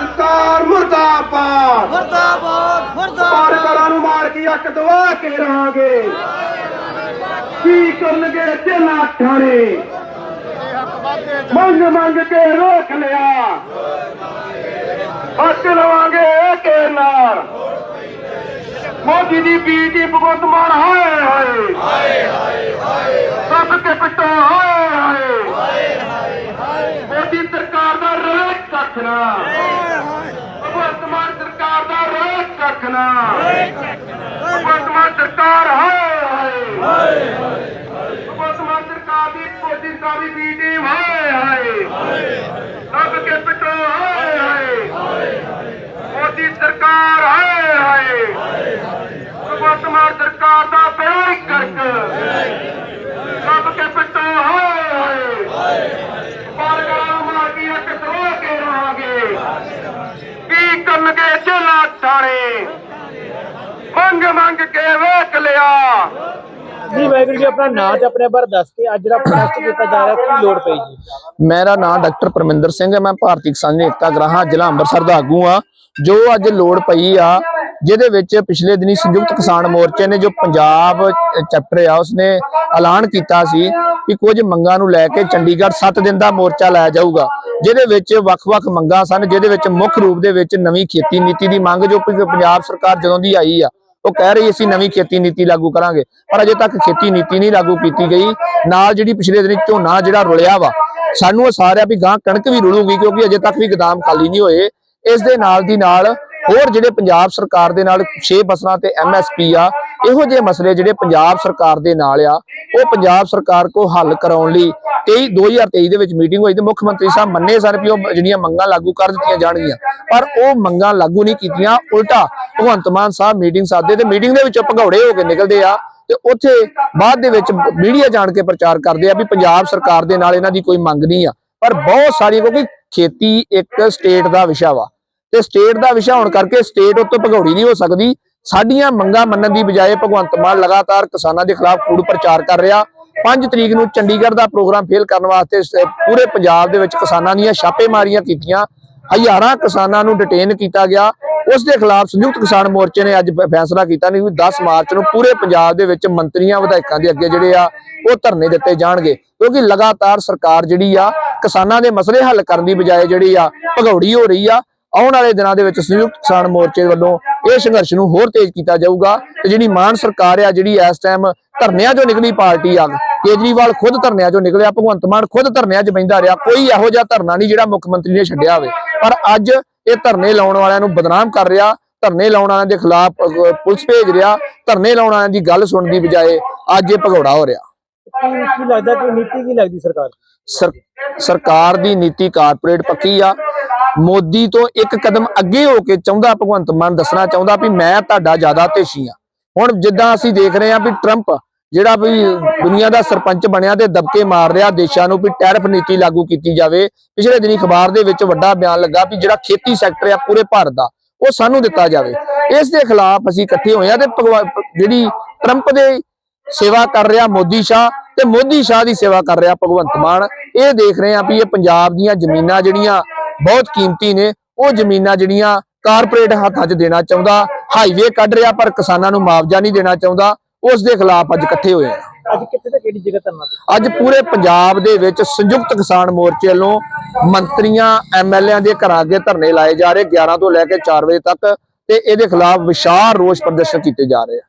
ਸਰਕਾਰ ਮੁਰਦਾਬਾਦ। ਮੁਰਦਾਬਾਦ ਮੁਰਦਾਬਾਦ। ਕਾਰਗਰਾਂ ਨੂੰ ਮਾਰ ਕੇ ਅੱਕ ਦਵਾ ਕੇ ਰਹਾਂਗੇ। ਕੀ ਕਰਨਗੇ ਚੇਲਾ ਠਾਣੇ ਮੰਗ ਮੰਗ ਕੇ ਰੋਕ ਲਿਆ। ਹੱਕ ਲਵਾਂਗੇ ਕੇ ਨਾਲ ਮੋਦੀ ਦੀ ਬੀਜੀ ਭਗਵੰਤ ਮਾਨ ਹਾਏ ਹਾਏ। ਰੱਖਣਾ। ਭਗਵੰਤ ਮਾਨ ਸਰਕਾਰ ਦਾ ਰੋਕ ਰੱਖਣਾ ਭਗਵੰਤ ਮਾਨ ਸਰਕਾਰ, ਹਾਏ ਹਾਏ। ਭਗਵੰਤ ਮਾਨ ਸਰਕਾਰ ਦੀ ਮੋਦੀ ਸਰਕਾਰ ਦੀ ਟੀਮ ਹਾਏ ਹਾਏ। ਸਭ ਕੇ ਪਿੱਟੋ ਹਾਏ ਹਾਏ। ਮੋਦੀ ਸਰਕਾਰ, ਹਾਏ ਹਾਏ। ਭਗਵੰਤ ਮਾਨ ਸਰਕਾਰ ਦਾ ਬੇੜਾ ਕਰਕ ਸਭ ਕੇ ਪਿੱਟੋ ਹਾਏ ਹਾਏ ਪਾਲਗਰਾਂ ਮਾਰ ਕੇ ਅੱਖ ਧੋ ਕੇ ਰਹਾਂਗੇ ਕੀ ਕਰਨਗੇ ਜੇਲਾ ਠਾਣੇ ਮੰਗ ਮੰਗ ਕੇ ਵੇਖ ਲਿਆ। ਜੀ ਵਾਹਿਗੁਰੂ ਜੀ ਆਪਣਾ ਨਾਂ ਤੇ ਆਪਣੇ ਬਾਰੇ ਦੱਸ ਕੇ ਅੱਜ ਜਿਹੜਾ ਪ੍ਰੋਟੈਸਟ ਕੀਤਾ ਜਾ ਰਿਹਾ ਕੀ ਲੋੜ ਪਈ ਜੀ? ਮੇਰਾ ਨਾਮ ਡਾਕਟਰ ਪਰਮਿੰਦਰ ਸਿੰਘ ਹੈ ਮੈਂ ਭਾਰਤੀ ਕਿਸਾਨ ਏਕਤਾ ਗ੍ਰਾਹਾਂ ਜ਼ਿਲ੍ਹਾ ਅੰਮ੍ਰਿਤਸਰ ਦਾ ਆਗੂ ਆ ਜੋ ਅੱਜ ਲੋੜ ਪਈ ਆ ਜਿਹਦੇ ਵਿੱਚ ਪਿਛਲੇ ਦਿਨੀ ਸੰਯੁਕਤ ਕਿਸਾਨ ਮੋਰਚੇ ਨੇ ਜੋ ਪੰਜਾਬ ਚੈਪਟਰ ਆ, ਉਸਨੇ ਐਲਾਨ ਕੀਤਾ ਸੀ ਕਿ ਕੁਝ ਮੰਗਾਂ ਨੂੰ ਲੈ ਕੇ ਚੰਡੀਗੜ੍ਹ 7 ਦਿਨ ਦਾ ਮੋਰਚਾ ਲਾਇਆ ਜਾਊਗਾ, ਜਿਹਦੇ ਵਿੱਚ ਵੱਖ-ਵੱਖ ਮੰਗਾਂ ਸਨ, ਜਿਹਦੇ ਵਿੱਚ ਮੁੱਖ ਰੂਪ ਦੇ ਵਿੱਚ ਨਵੀਂ ਖੇਤੀ ਨੀਤੀ ਦੀ ਮੰਗ ਜੋ ਪੰਜਾਬ ਸਰਕਾਰ ਜਦੋਂ ਦੀ ਆਈ ਆ, ਉਹ ਕਹਿ ਰਹੀ ਅਸੀਂ ਨਵੀਂ ਖੇਤੀ ਨੀਤੀ ਲਾਗੂ ਕਰਾਂਗੇ, ਪਰ ਅਜੇ ਤੱਕ ਖੇਤੀ ਨੀਤੀ ਨਹੀਂ ਲਾਗੂ ਕੀਤੀ ਗਈ। ਨਾਲ ਜਿਹੜੀ ਪਿਛਲੇ ਦਿਨੀ ਝੋਨਾ ਜਿਹੜਾ ਰੁਲਿਆ ਵਾ, ਸਾਨੂੰ ਇਹ ਸਾਰਿਆ ਵੀ ਗਾਂ ਕਣਕ ਵੀ ਰੁਲੂਗੀ ਕਿਉਂਕਿ ਅਜੇ ਤੱਕ ਵੀ ਗੋਦਾਮ ਖਾਲੀ ਨਹੀਂ ਹੋਏ। ਇਸ ਦੇ ਨਾਲ ਦੀ ਨਾਲ ਹੋਰ ਜਿਹੜੇ ਪੰਜਾਬ ਸਰਕਾਰ ਦੇ ਨਾਲ 6 ਫਸਲਾਂ ਤੇ ਐਮਐਸਪੀ ਆ, ਇਹੋ ਜਿਹੇ ਮਸਲੇ ਜਿਹੜੇ ਪੰਜਾਬ ਸਰਕਾਰ ਦੇ ਨਾਲ ਆ, ਉਹ ਪੰਜਾਬ ਸਰਕਾਰ ਕੋ ਹੱਲ ਕਰਾਉਣ ਲਈ 23 2023 ਦੇ ਵਿੱਚ ਮੀਟਿੰਗ ਹੋਈ ਤੇ ਮੁੱਖ ਮੰਤਰੀ ਸਾਹਿਬ ਮੰਨੇ ਸਨ ਵੀ ਉਹ ਜਿਹੜੀਆਂ ਮੰਗਾਂ ਲਾਗੂ ਕਰ ਦਿੱਤੀਆਂ ਜਾਣਗੀਆਂ। ਪਰ ਉਹ ਮੰਗਾਂ ਲਾਗੂ ਨਹੀਂ ਕੀਤੀਆਂ, ਉਲਟਾ ਭਗਵੰਤ ਮਾਨ ਸਾਹਿਬ ਮੀਟਿੰਗ ਸਾਦੇ ਤੇ ਮੀਟਿੰਗ ਦੇ ਵਿੱਚੋਂ ਭਗੌੜੇ ਹੋ ਕੇ ਨਿਕਲਦੇ ਆ ਤੇ ਉੱਥੇ ਬਾਅਦ ਦੇ ਵਿੱਚ ਮੀਡੀਆ ਜਾਣ ਕੇ ਪ੍ਰਚਾਰ ਕਰਦੇ ਆ ਵੀ ਪੰਜਾਬ ਸਰਕਾਰ ਦੇ ਨਾਲ ਇਹਨਾਂ ਦੀ ਕੋਈ ਮੰਗ ਨਹੀਂ ਆ। ਪਰ ਬਹੁਤ ਸਾਰੀ, ਕਿਉਂਕਿ ਖੇਤੀ ਇੱਕ ਸਟੇਟ ਦਾ ਵਿਸ਼ਾ ਵਾ। ਤੇ ਸਟੇਟ ਦਾ ਵਿਸ਼ਾ ਹੋਣ ਕਰਕੇ ਸਟੇਟ ਉੱਤੇ ਭਗੌੜੀ ਨਹੀਂ ਹੋ ਸਕਦੀ। ਸਾਡੀਆਂ ਮੰਗਾਂ ਮੰਨਣ ਦੀ ਬਜਾਏ ਭਗਵੰਤ ਮਾਨ ਲਗਾਤਾਰ ਕਿਸਾਨਾਂ ਦੇ ਖਿਲਾਫ ਕੂੜ ਪ੍ਰਚਾਰ ਕਰ ਰਿਹਾ। 5 ਤਰੀਕ ਨੂੰ ਚੰਡੀਗੜ੍ਹ ਦਾ ਪ੍ਰੋਗਰਾਮ ਫੇਲ ਕਰਨ ਵਾਸਤੇ ਪੂਰੇ ਪੰਜਾਬ ਦੇ ਵਿੱਚ ਕਿਸਾਨਾਂ ਦੀਆਂ ਛਾਪੇਮਾਰੀਆਂ ਕੀਤੀਆਂ। ਹਜ਼ਾਰਾਂ ਕਿਸਾਨਾਂ ਨੂੰ ਡਿਟੇਨ ਕੀਤਾ ਗਿਆ। ਉਸ ਦੇ ਖਿਲਾਫ ਸੰਯੁਕਤ ਕਿਸਾਨ ਮੋਰਚੇ ਨੇ ਅੱਜ ਫੈਸਲਾ ਕੀਤਾ ਨਹੀਂ ਵੀ 10 ਮਾਰਚ ਨੂੰ ਪੂਰੇ ਪੰਜਾਬ ਦੇ ਵਿੱਚ ਮੰਤਰੀਆਂ, ਵਿਧਾਇਕਾਂ ਦੇ ਅੱਗੇ ਜਿਹੜੇ ਆ, ਉਹ ਧਰਨੇ ਦਿੱਤੇ ਜਾਣਗੇ। ਕਿਉਂਕਿ ਲਗਾਤਾਰ ਸਰਕਾਰ ਜਿਹੜੀ ਆ, ਕਿਸਾਨਾਂ ਦੇ ਮਸਲੇ ਹੱਲ ਕਰਨ ਦੀ ਬਜਾਏ ਜਿਹੜੀ ਆ, ਭਗੌੜੀ ਹੋ ਰਹੀ ਆ। ਆਉਣ ਵਾਲੇ ਦਿਨਾਂ ਦੇ ਵਿੱਚ ਸੰਯੁਕਤ ਕਿਸਾਨ ਮੋਰਚੇ ਵੱਲੋਂ ਇਹ ਸੰਘਰਸ਼ ਨੂੰ ਹੋਰ ਤੇਜ਼ ਕੀਤਾ ਜਾਊਗਾ ਤੇ ਜਿਹੜੀ ਮਾਨ ਸਰਕਾਰ ਆ ਜਿਹੜੀ ਇਸ ਟਾਈਮ ਧਰਨਿਆਂ ਚੋਂ ਨਿਕਲੀ ਪਾਰਟੀ ਆ ਕੇਜਰੀਵਾਲ ਖੁਦ ਧਰਨਿਆਂ ਚੋਂ ਨਿਕਲਿਆ ਭਗਵੰਤ ਮਾਨ ਖੁਦ ਧਰਨਿਆਂ 'ਚ ਬੈਂਦਾ ਰਿਹਾ ਕੋਈ ਇਹੋ ਜਿਹਾ ਧਰਨਾ ਨਹੀਂ ਜਿਹੜਾ ਮੁੱਖ ਮੰਤਰੀ ਨੇ ਛੱਡਿਆ ਹੋਵੇ ਪਰ ਅੱਜ ਇਹ ਧਰਨੇ ਲਾਉਣ ਵਾਲਿਆਂ ਨੂੰ ਬਦਨਾਮ ਕਰ ਰਿਹਾ ਧਰਨੇ ਲਾਉਣ ਵਾਲਿਆਂ ਦੇ ਖਿਲਾਫ ਪੁਲਿਸ ਭੇਜ ਰਿਹਾ ਧਰਨੇ ਲਾਉਣ ਵਾਲਿਆਂ ਦੀ ਗੱਲ ਸੁਣਨ ਦੀ ਬਜਾਏ ਅੱਜ ਇਹ ਭਗੌੜਾ ਹੋ ਰਿਹਾ ਕੀ ਲੱਗਦਾ ਕਿ ਨੀਤੀ ਕੀ ਲੱਗਦੀ ਸਰਕਾਰ? ਸਰ ਸਰਕਾਰ ਦੀ ਨੀਤੀ ਕਾਰਪੋਰੇਟ ਪੱਕੀ ਆ ਮੋਦੀ ਤੋਂ ਇੱਕ ਕਦਮ ਅੱਗੇ ਹੋ ਕੇ ਚਾਹੁੰਦਾ ਭਗਵੰਤ ਮਾਨ ਦੱਸਣਾ ਚਾਹੁੰਦਾ ਵੀ ਮੈਂ ਤੁਹਾਡਾ ਜ਼ਿਆਦਾ ਤੇਸ਼ੀ ਆ ਹੁਣ ਜਿੱਦਾਂ ਅਸੀਂ ਦੇਖ ਰਹੇ ਹਾਂ ਵੀ ਟਰੰਪ ਜਿਹੜਾ ਵੀ ਦੁਨੀਆ ਦਾ ਸਰਪੰਚ ਬਣਿਆ ਤੇ ਦਬਕੇ ਮਾਰ ਰਿਹਾ, ਦੇਸ਼ਾਂ ਨੂੰ ਵੀ ਟੈਰਫ ਨੀਤੀ ਲਾਗੂ ਕੀਤੀ ਜਾਵੇ, ਪਿਛਲੇ ਦਿਨੀ ਅਖਬਾਰ ਦੇ ਵਿੱਚ ਵੱਡਾ ਬਿਆਨ ਲੱਗਾ ਵੀ ਜਿਹੜਾ ਖੇਤੀ ਸੈਕਟਰ ਆ ਪੂਰੇ ਭਾਰਤ ਦਾ, ਉਹ ਸਾਨੂੰ ਦਿੱਤਾ ਜਾਵੇ। ਇਸ ਦੇ ਖਿਲਾਫ ਅਸੀਂ ਇਕੱਠੇ ਹੋਏ ਆ ਤੇ ਭਗਵਾ- ਜਿਹੜੀ ਟਰੰਪ ਦੇ ਸੇਵਾ ਕਰ ਰਿਹਾ ਮੋਦੀ ਸ਼ਾਹ ਤੇ ਮੋਦੀ ਸ਼ਾਹ ਦੀ ਸੇਵਾ ਕਰ ਰਿਹਾ ਭਗਵੰਤ ਮਾਨ, ਇਹ ਦੇਖ ਰਹੇ ਆ ਵੀ ਇਹ ਪੰਜਾਬ ਦੀਆਂ ਜ਼ਮੀਨਾਂ ਜਿਹੜੀਆਂ ਬਹੁਤ ਕੀਮਤੀ ਨੇ। ਉਹ ਜ਼ਮੀਨਾਂ ਜਿਹੜੀਆਂ ਕਾਰਪੋਰੇਟ ਹੱਥਾਂ 'ਚ ਦੇਣਾ ਚਾਹੁੰਦਾ ਹਾਈਵੇ ਕੱਢ ਰਿਹਾ ਪਰ ਕਿਸਾਨਾਂ ਨੂੰ ਮੁਆਵਜ਼ਾ ਨਹੀਂ ਦੇਣਾ ਚਾਹੁੰਦਾ ਉਸ ਦੇ ਖਿਲਾਫ ਅੱਜ ਇਕੱਠੇ ਹੋਏ ਆ। ਅੱਜ ਕਿੱਥੇ ਤੇ ਕਿਹੜੀ ਜਗ੍ਹਾ ਧਰਨਾ? ਅੱਜ ਪੂਰੇ ਪੰਜਾਬ ਦੇ ਵਿੱਚ ਸੰਯੁਕਤ ਕਿਸਾਨ ਮੋਰਚੇ ਵੱਲੋਂ ਮੰਤਰੀਆਂ ਐਮਐਲਏਆਂ ਦੇ ਘਰਾਂ ਅੱਗੇ ਧਰਨੇ ਲਾਏ ਜਾ ਰਹੇ 11 ਤੋਂ ਲੈ ਕੇ 4 ਵਜੇ ਤੱਕ ਤੇ ਇਹਦੇ ਖਿਲਾਫ ਵਿਸ਼ਾਲ ਰੋਸ ਪ੍ਰਦਰਸ਼ਨ ਕੀਤੇ ਜਾ ਰਹੇ ਆ।